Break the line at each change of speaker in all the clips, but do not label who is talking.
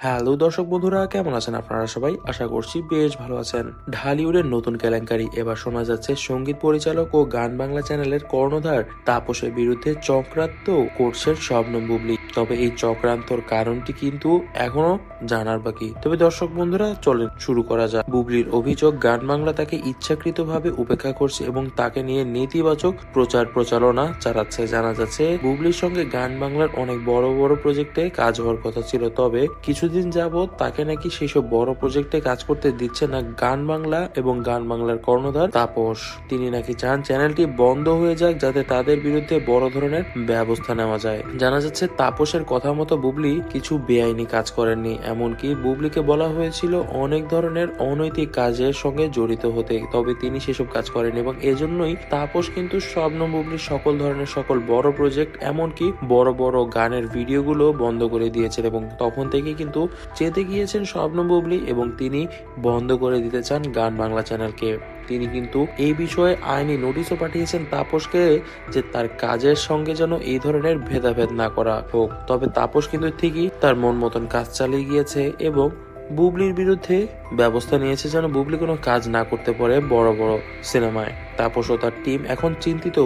Hello দর্শক বন্ধুরা, কেমন আছেন আপনারা সবাই? আশা করছি বেশ ভালো আছেন। ঢালিউডের নতুন কেলেঙ্কারি। এবার শোনা যাচ্ছে সংগীত পরিচালক ও গান বাংলা চ্যানেলের কর্ণধার তাপসের বিরুদ্ধে চক্রান্ত করছেন শবনম বুবলি। তবে এই চক্রান্তর কারণটি কিন্তু এখনও জানার বাকি। তবে দর্শক বন্ধুরা, চলেন শুরু করা যাক। বুবলির অভিযোগ, গান বাংলা তাকে ইচ্ছাকৃতভাবে উপেক্ষা করছে এবং তাকে নিয়ে নেতিবাচক প্রচার প্রচারণা চালাচ্ছে। জানা যাচ্ছে, বুবলির সঙ্গে গান বাংলার অনেক বড় বড় প্রজেক্টে কাজ হওয়ার কথা ছিল। তবে কিছুদিন যাবৎ তাকে নাকি সেসব বড় প্রজেক্টে কাজ করতে দিচ্ছে না গান বাংলা এবং গান বাংলার কর্ণধার তাপস। তিনি নাকি চান চ্যানেলটি বন্ধ হয়ে যাক যাতে তাদের বিরুদ্ধে বড় ধরনের ব্যবস্থা নেওয়া যায়। জানা যাচ্ছে, তাপসের কথা মতো বুবলি কিছু বেআইনি কাজ করেননি। এমনকি বুবলিকে বলা হয়েছিল অনেক ধরনের অনৈতিক কাজের সঙ্গে জড়িত হতে। তবে তিনি সেসব কাজ করেন এবং এজন্যই তাপস কিন্তু স্বপ্ন বুবলির সকল ধরনের সকল বড় প্রজেক্ট এমনকি বড় বড় গানের ভিডিওগুলো বন্ধ করে দিয়েছেন এবং তখন থেকে কিন্তু চেতে গিয়েছেন স্বপ্ন বুবলি এবং তিনি বন্ধ করে দিতে চান গান বাংলা চ্যানেলকে। তিনি কিন্তু এই বিষয়ে আইনি নোটিশও পাঠিয়েছেন তাপসকে যে তার কাজের সঙ্গে যেন এই ধরনের ভেদাভেদ না করা হোক। তবে তাপস কিন্তু ঠিকই তার মন মতন কাজ চালিয়ে গিয়েছে এবং বুবলির বিরুদ্ধে ব্যবস্থা নিয়েছে যেন বুবলি কোনো কাজ না করতে পারে বড় বড় সিনেমায়। তাপস ও তার টিম এখন চিন্তিত।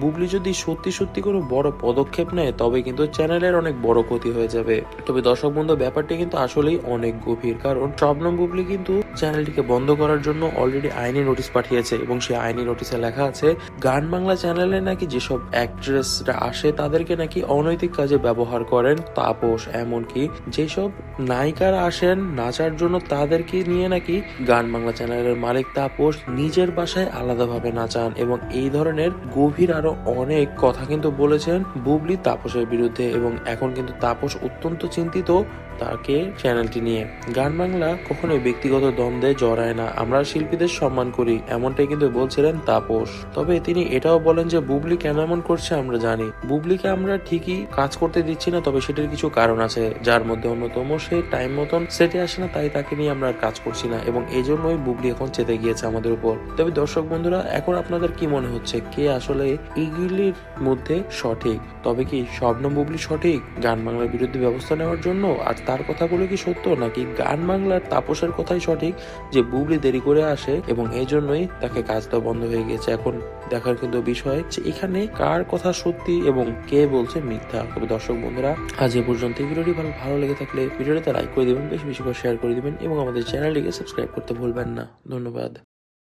বুবলি যদি সত্যি সত্যি কোনো বড় পদক্ষেপ নেয়, তবে কিন্তু চ্যানেলের অনেক বড় ক্ষতি হয়ে যাবে। তবে দর্শক বন্ধু, ব্যাপারটি কিন্তু আসলেই অনেক গভীর। কারণ শবনম বুবলি কিন্তু চ্যানেলটিকে বন্ধ করার জন্য অলরেডি আইনি নোটিশ পাঠিয়েছে এবং সেই আইনি নোটিশে লেখা আছে, গান বাংলা চ্যানেলে নাকি যেসব অ্যাক্ট্রেসরা আসে, তাদেরকে নাকি অনৈতিক কাজে ব্যবহার করেন তাপস। এমনকি যেসব নায়িকারা আসেন নাচার জন্য, তাদেরকে নিয়ে নাকি গান বাংলা চ্যানেলের মালিক তাপস নিজের বাসায় আলাদাভাবে নাচান এবং এই ধরনের গভীর আরও অনেক কথা কিন্তু বলেছেন বুবলি তাপসের বিরুদ্ধে এবং এখন কিন্তু তাপস অত্যন্ত চিন্তিত তাকে চ্যানেলটি নিয়ে। গান বাংলা কখনোই ব্যক্তিগত দ্বন্দ্বে জড়ায় না, আমরা শিল্পীদের সম্মান করি, এমনটাই কিন্তু বলছিলেন তাপস। তবে তিনি এটাও বলেন যে বুবলি কেন এমন করছে আমরা জানি। বুবলিকে আমরা ঠিকই কাজ করতে দিচ্ছি না, তবে সেটার কিছু কারণ আছে, যার মধ্যে অন্যতম সে টাইম মতন সেটে আসে না, তাই তাকে নিয়ে আমরা কাজ করছি না এবং এই জন্যই বুবলি এখন চেতে গিয়েছে আমাদের উপর। তবে দর্শক বন্ধুরা এখন আপনাদের কি মনে হচ্ছে? কে আসলে এইগুলির মধ্যে সঠিক? তবে কি স্বপ্ন বুবলি সঠিক? গান বাংলার বিরুদ্ধে ব্যবস্থা নেওয়ার জন্য? আর তার কথাগুলো কি সত্য? নাকি গান বাংলার তাপসের কথাই সঠিক, যে বুবলি দেরি করে আসে এবং এই জন্যই তাকে কাজ দেওয়া বন্ধ হয়ে গেছে? এখন দেখার কিন্তু বিষয় যে এখানে কার কথা সত্যি এবং কে বলছে মিথ্যা? তবে দর্শক বন্ধুরা, আজ এ পর্যন্ত। এই ভিডিওটি ভালো ভালো লেগে থাকলে ভিডিওটিতে লাইক করে দিবেন, বেশি বেশি করে শেয়ার করে দিবেন এবং আমাদের চ্যানেলটিকে সাবস্ক্রাইব করতে ভুলবেন না। ধন্যবাদ।